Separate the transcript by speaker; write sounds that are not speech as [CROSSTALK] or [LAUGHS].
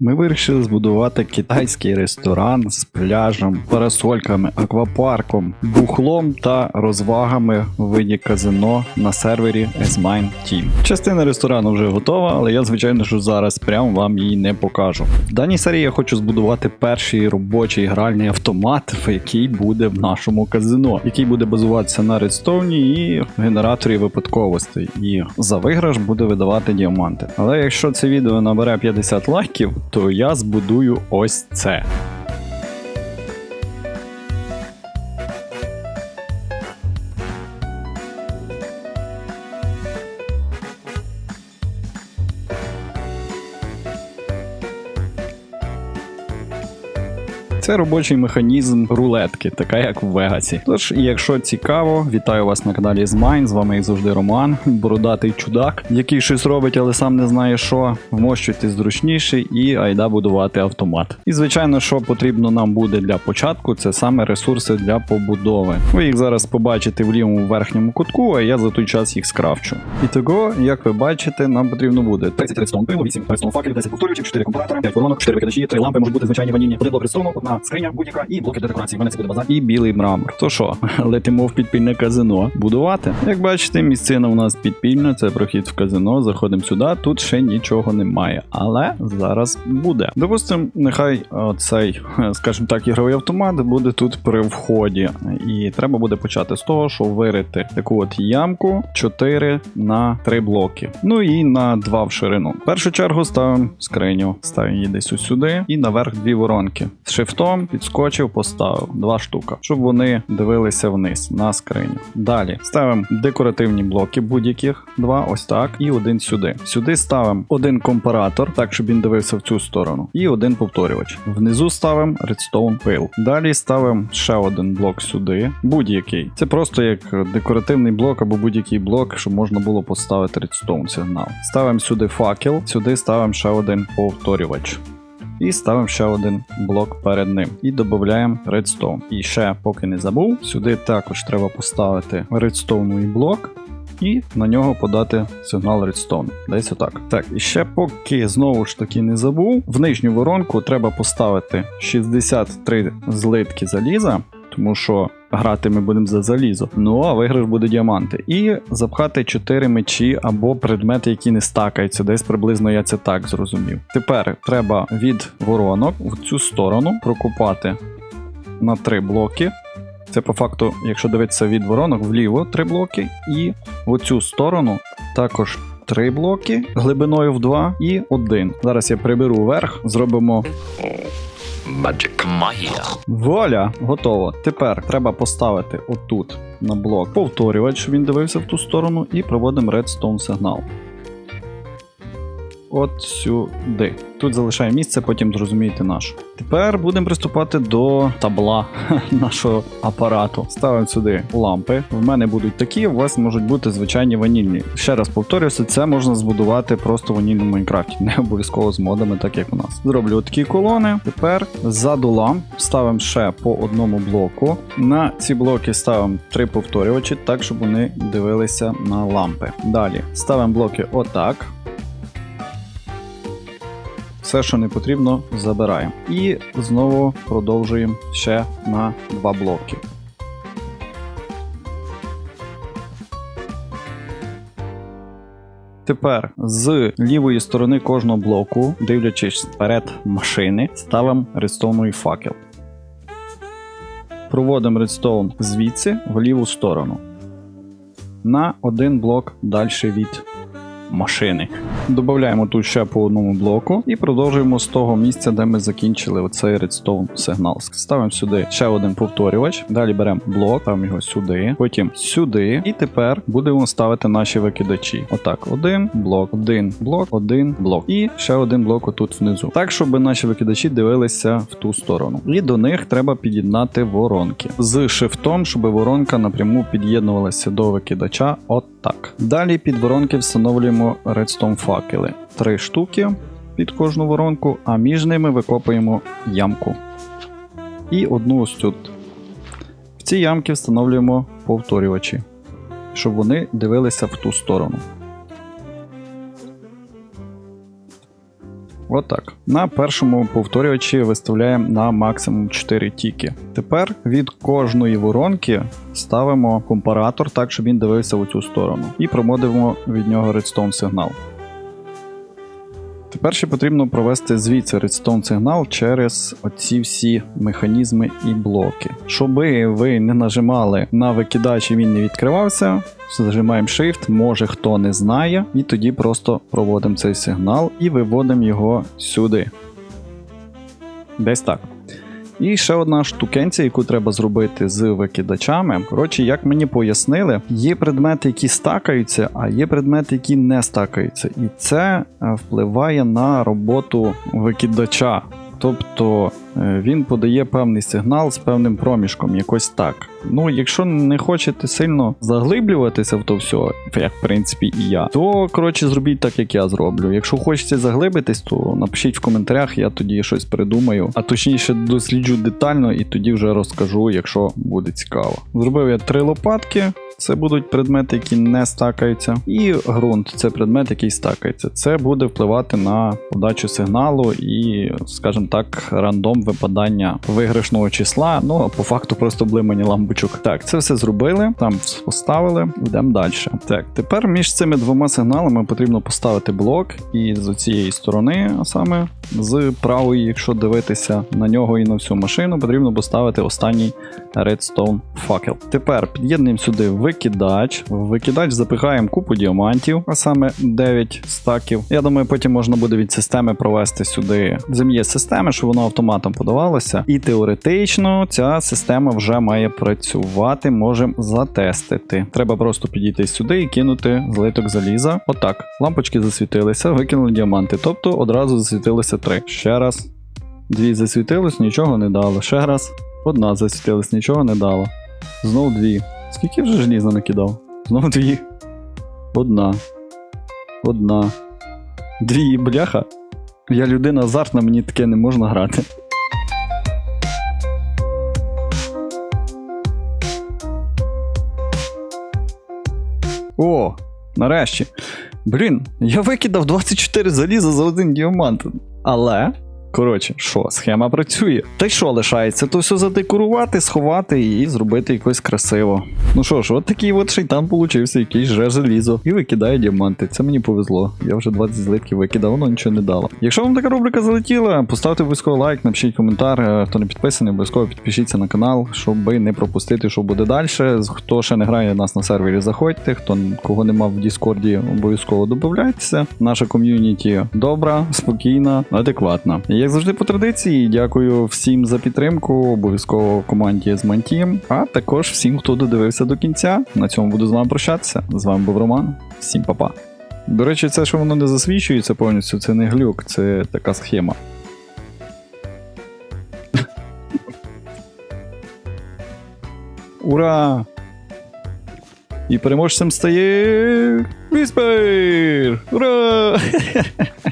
Speaker 1: Ми вирішили збудувати китайський ресторан з пляжем, парасольками, аквапарком, бухлом та розвагами в виді казино на сервері S-Mine Team. Частина ресторану вже готова, але я, звичайно, що зараз прям вам її не покажу. В даній серії я хочу збудувати перший робочий гральний автомат, який буде в нашому казино, який буде базуватися на редстоуні і генераторі випадковостей. І за виграш буде видавати діаманти. Але якщо це відео набере 50 лайків, то я збудую ось це. Це робочий механізм рулетки, така як в Вегасі. Тож, якщо цікаво, вітаю вас на каналі Змайн. З вами як завжди Роман, бородатий чудак, який щось робить, але сам не знає що. Вмощуйтесь зручніше і айда будувати автомат. І звичайно, що потрібно нам буде для початку, це саме ресурси для побудови. Ви їх зараз побачите в лівому верхньому кутку, а я за той час їх скрафчу. І того, як ви бачите, нам потрібно буде 30 редстоун пилу, 8 редстоун факелів, 10 повторювачів, 4 компаратора, 5 воронок, 4 викидачі, 3 лампи, можуть бути звичайні ванільні, один блок редстоуну, скриня будь-яка і блоки для декорації. У мене це буде базар і білий мрамор. То що, [LAUGHS] летимо в підпільне казино будувати. Як бачите, місцина у нас підпільна, це прохід в казино. Заходимо сюди. Тут ще нічого немає, але зараз буде. Допустимо, нехай цей, [LAUGHS] скажімо так, ігровий автомат буде тут при вході. І треба буде почати з того, що вирити таку от ямку 4 на 3 блоки. Ну і на 2 в ширину. В першу чергу ставимо скриню, ставимо її десь сюди, і наверх дві воронки. З шифтом підскочив, поставив два штука, щоб вони дивилися вниз на скриню. Далі ставимо декоративні блоки будь-яких два, ось так, і один сюди. Сюди ставимо один компаратор, так щоб він дивився в цю сторону, і один повторювач. Внизу ставимо редстоун пил. Далі ставимо ще один блок сюди, будь-який. Це просто як декоративний блок або будь-який блок, щоб можна було поставити редстоун сигнал. Ставимо сюди факел, сюди ставимо ще один повторювач. І ставимо ще один блок перед ним. І додаємо редстоун. І ще, поки не забув, сюди також треба поставити редстоуновий блок. І на нього подати сигнал Redstone. Десь отак. Так, і ще поки знову ж таки не забув, в нижню воронку треба поставити 63 злитки заліза, тому що грати ми будемо за залізо. Ну а виграш буде діаманти. І запхати 4 мечі або предмети, які не стакаються. Десь приблизно я це так зрозумів. Тепер треба від воронок в цю сторону прокопати на 3 блоки. Це по факту, якщо дивитися від воронок, вліво 3 блоки, і в оцю сторону також. Три блоки глибиною в 2 і 1. Зараз я приберу вверх, зробимо
Speaker 2: Magic. Магія.
Speaker 1: Вуаля, готово. Тепер треба поставити отут на блок повторювач, щоб він дивився в ту сторону, і проводимо редстоун сигнал. От сюди. Тут залишає місце, потім зрозумієте наш. Тепер будемо приступати до табла [LAUGHS] нашого апарату. Ставимо сюди лампи. В мене будуть такі, у вас можуть бути звичайні ванільні. Ще раз повторюся, це можна збудувати просто в ванільному Майнкрафті, не обов'язково з модами, так як у нас. Зроблю такі колони. Тепер ззаду ламп ставимо ще по одному блоку. На ці блоки ставимо три повторювачі, так щоб вони дивилися на лампи. Далі ставимо блоки отак. Все, що не потрібно, забираємо. І знову продовжуємо ще на два блоки. Тепер з лівої сторони кожного блоку, дивлячись вперед машини, ставимо редстоуновий факел. Проводимо редстоун звідси в ліву сторону. На один блок далі від машини. Додаємо тут ще по одному блоку і продовжуємо з того місця, де ми закінчили оцей редстоун сигнал. Ставимо сюди ще один повторювач. Далі беремо блок, ставимо його сюди, потім сюди. І тепер будемо ставити наші викидачі. Отак, один блок, один блок, один блок. І ще один блок отут внизу. Так, щоб наші викидачі дивилися в ту сторону. І до них треба під'єднати воронки з шифтом, щоб воронка напряму під'єднувалася до викидача. Отак. Далі під воронки встановлюємо редстоун факели. Три штуки під кожну воронку, а між ними викопуємо ямку. І одну ось тут. В ці ямки встановлюємо повторювачі, щоб вони дивилися в ту сторону. Отак. На першому повторювачі виставляємо на максимум 4 тіки. Тепер від кожної воронки ставимо компаратор так, щоб він дивився у цю сторону. І проводимо від нього редстоун сигнал. Тепер ще потрібно провести звідси редстоун сигнал через оці всі механізми і блоки. Щоби ви не нажимали на викидач і він не відкривався, зажимаємо Shift, може хто не знає, і тоді просто проводимо цей сигнал і виводимо його сюди. Десь так. І ще одна штукенція, яку треба зробити з викидачами. Коротше, як мені пояснили, є предмети, які стакаються, а є предмети, які не стакаються. І це е, впливає на роботу викидача. Тобто він подає певний сигнал з певним проміжком, якось так. Ну, якщо не хочете сильно заглиблюватися в то все, як в принципі і я, то коротше зробіть так, як я зроблю. Якщо хочете заглибитись, то напишіть в коментарях, я тоді щось придумаю, а точніше досліджу детально і тоді вже розкажу, якщо буде цікаво. Зробив я три лопатки. Це будуть предмети, які не стакаються, і ґрунт це предмет, який стакається. Це буде впливати на подачу сигналу і, скажімо так, рандом випадання виграшного числа. Ну по факту просто блимані лампочок. Так, це все зробили, там поставили, йдемо далі. Так, тепер між цими двома сигналами потрібно поставити блок, і з цієї сторони, а саме з правої, якщо дивитися на нього і на всю машину, потрібно поставити останній Redstone факел. Тепер під'єднуємо сюди викидач. В викидач запихаємо купу діамантів, а саме 9 стаків. Я думаю, потім можна буде від системи провести сюди землі системи, щоб воно автоматом подавалося. І теоретично ця система вже має працювати, можемо затестити. Треба просто підійти сюди і кинути злиток заліза. Отак. Лампочки засвітилися, викинули діаманти. Тобто одразу засвітилося три. Ще раз. Дві засвітилось, нічого не дало. Ще раз. Одна засвітилась, нічого не дало. Знов дві. Скільки вже желіза накидав? Знов дві. Одна. Одна. Дві, бляха. Я людина азартна, мені таке не можна грати. О, нарешті. Блін, я викидав 24 заліза за один діамант. Але. Коротше, що, схема працює. Та й що лишається? То все задекорувати, сховати і зробити якось красиво. Ну що ж, от такий от шейтан получився, якийсь же желізо. І викидає діаманти. Це мені повезло. Я вже 20 злитків викидав, воно нічого не дало. Якщо вам така рубрика залетіла, поставте обов'язково лайк, напишіть коментар. Е, Хто не підписаний, обов'язково підпишіться на канал, щоб не пропустити, що буде далі. Хто ще не грає нас на сервері, заходьте. Хто кого нема в Діскорді, обов'язково додавайтеся. Наша ком'юніті добра, спокійна, адекватна. Як завжди по традиції, дякую всім за підтримку, обов'язково команді з Мантієм, а також всім, хто додивився до кінця. На цьому буду з вами прощатися. З вами був Роман. Всім па-па. До речі, це, що воно не засвічується повністю, це не глюк, це така схема. Ура! І переможцем стає Віспер! Ура! [LAUGHS]